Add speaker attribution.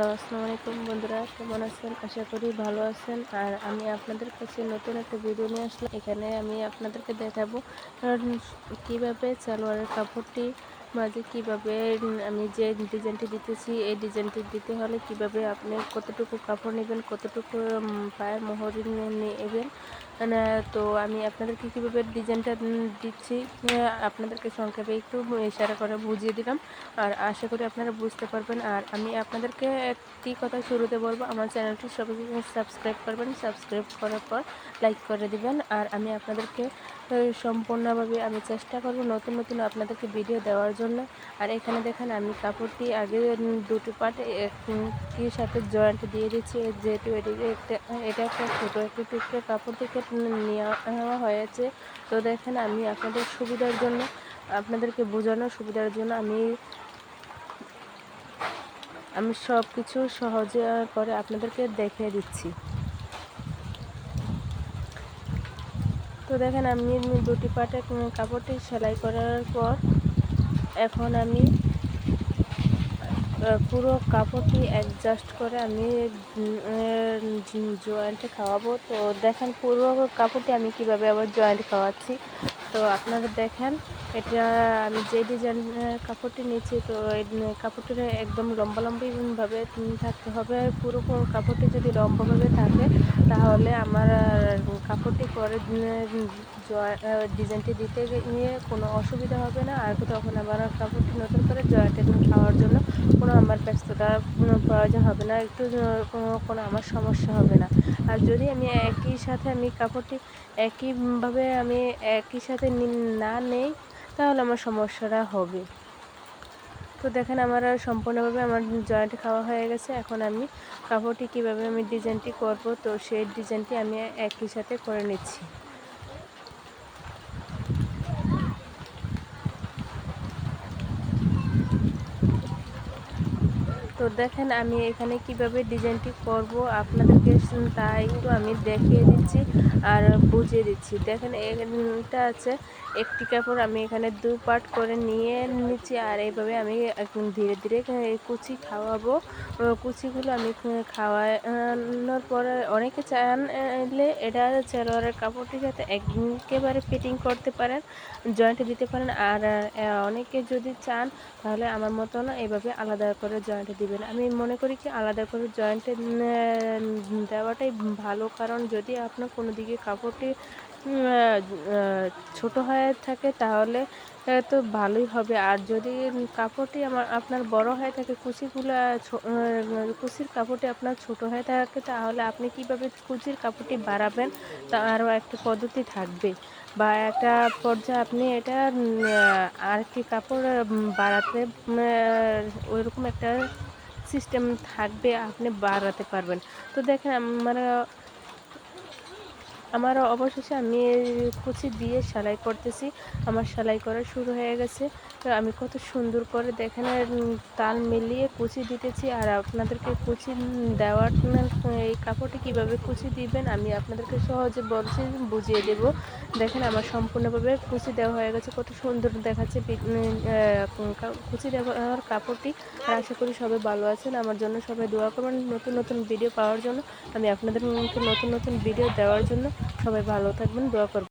Speaker 1: Hello, আসসালামু আলাইকুম বন্ধুরা, কেমন আছেন? আশা করি ভালো আছেন। আর আমি আপনাদের কাছে নতুন একটা ভিডিও নিয়ে আসলাম। এখানে আমি আপনাদেরকে দেখাবো কীভাবে সালোয়ারের কাপড়টি মাঝে কীভাবে আমি যে ডিজাইনটি দিতেছি, এই ডিজাইনটি দিতে হলে কীভাবে আপনি কতটুকু কাপড় নেবেন, কতটুকু পায়ের মোহরি নেবেন? মানে তো আমি আপনাদেরকে কীভাবে ডিজাইনটা দিচ্ছি আপনাদেরকে সংক্ষেপে একটু ইশারা করে বুঝিয়ে দিলাম। আর আশা করি আপনারা বুঝতে পারবেন। আর আমি আপনাদেরকে একটি কথা শুরুতে বলব, আমার চ্যানেলটি সবাই সাবস্ক্রাইব করবেন। সাবস্ক্রাইব করার পর লাইক করে দিবেন। আর আমি আপনাদেরকে সম্পূর্ণভাবে আমি চেষ্টা করব নতুন নতুন আপনাদেরকে ভিডিও দেওয়ার জন্য। আর এখানে দেখেন আমি কাপড়টি আগে দুটি পার্ট কি সাথে জয়েন্ট দিয়ে দিচ্ছি যেহেতু এটি একটা, এটা একটা ছোটো একটি টুকরো কাপড় থেকে নেওয়া হয়েছে। তো দেখেন আমি আপনাদের সুবিধার জন্য, আপনাদেরকে বোঝানোর সুবিধার জন্য আমি আমি সব কিছু সহজে করে আপনাদেরকে দেখিয়ে দিচ্ছি। তো দেখেন আমি দুটি পাটে কাপড়টি সেলাই করার পর এখন আমি পুরো কাপড়টি অ্যাডজাস্ট করে আমি জয়েন্টে খাওয়াবো। তো দেখেন পুরো কাপড়টি আমি কীভাবে আবার জয়েন্ট খাওয়াচ্ছি। তো আপনারা দেখেন, এটা আমি যে ডিজাইনের কাপড়টি নিচ্ছি তো এই কাপড়টির একদম লম্বা লম্বিভাবে থাকতে হবে। পুরো কাপড়টি যদি লম্বাভাবে থাকে, তাহলে আমার কাপড়টি পরে ডিজাইনটি দিতে নিয়ে কোনো অসুবিধা হবে না। আর তখন আমার কাপড়টি নতুন করে জয়েন্টে খাওয়ার জন্য কোনো আমার ব্যস্ততা প্রয়োজন হবে না। একটু কোনো আমার সমস্যা হবে না। আর যদি আমি একই সাথে আমি কাপড়টি একইভাবে আমি একই সাথে না নেই, তাহলে আমার সমস্যাটা হবে। তো দেখেন আমার আর সম্পূর্ণভাবে আমার জয়েন্ট খাওয়া হয়ে গেছে। এখন আমি কাপড়টি কীভাবে আমি ডিজাইনটি করব। তো সেই ডিজাইনটি আমি একই সাথে করে নিচ্ছি। তো দেখেন আমি এখানে কীভাবে ডিজাইনটি করব আপনাদেরকে তা একটু আমি দেখিয়ে দিচ্ছি আর বুঝিয়ে দিচ্ছি। দেখেন এটা আছে, একটি কাপড় আমি এখানে দু পার্ট করে নিয়ে নিচ্ছি আর এইভাবে আমি ধীরে ধীরে কুচি খাওয়াবো। কুচিগুলো আমি খাওয়ানোর পরে অনেকে চাইলে এটা সালোয়ারের কাপড়টির সাথে একেবারে ফিটিং করতে পারেন জয়েন্টে দিতে পারেন। আর অনেকে যদি চান তাহলে আমার মতন এইভাবে আলাদা করে জয়েন্টে দিবেন। আমি মনে করি কি আলাদা করে জয়েন্টে দেওয়াটাই ভালো। কারণ যদি আপনার কোনো দিকে কাপড়টি ছোট হয়ে থাকে তাহলে তো ভালোই হবে। আর যদি কাপড়টি আমার, আপনার বড় হয়ে থাকে, কুচিগুলো কুচির কাপড়টি আপনার ছোট হয়ে থাকে, তাহলে আপনি কীভাবে কুচির কাপড়টি বাড়াবেন, তারও একটা পদ্ধতি থাকবে। বা একটা পর্যায়ে আপনি এটা আর কি কাপড় বাড়াতে ওইরকম একটা সিস্টেম থাকবে আপনি বাড়াতে পারবেন। তো দেখেন আমার আমার অবশেষে আমি কুচি দিয়ে সেলাই করতেছি। আমার সেলাই করা শুরু হয়ে গেছে। তো আমি কত সুন্দর করে দেখেন তাল মিলিয়ে কুচি দিতেছি। আর আপনাদেরকে কুচি দেওয়ার এই কাপড়টি কীভাবে কুচি দিবেন আমি আপনাদেরকে সহজে বলছি, বুঝিয়ে দেব। দেখেন আমার সম্পূর্ণভাবে কুচি দেওয়া হয়ে গেছে। কত সুন্দর দেখাচ্ছে কুচি দেওয়ার কাপড়টি। আর আশা করি সবাই ভালো আছেন। আমার জন্য সবাই দোয়া করবেন নতুন নতুন ভিডিও পাওয়ার জন্য। আমি আপনাদের নতুন নতুন ভিডিও দেওয়ার জন্য। সবাই ভালো থাকবেন দোয়া করবেন।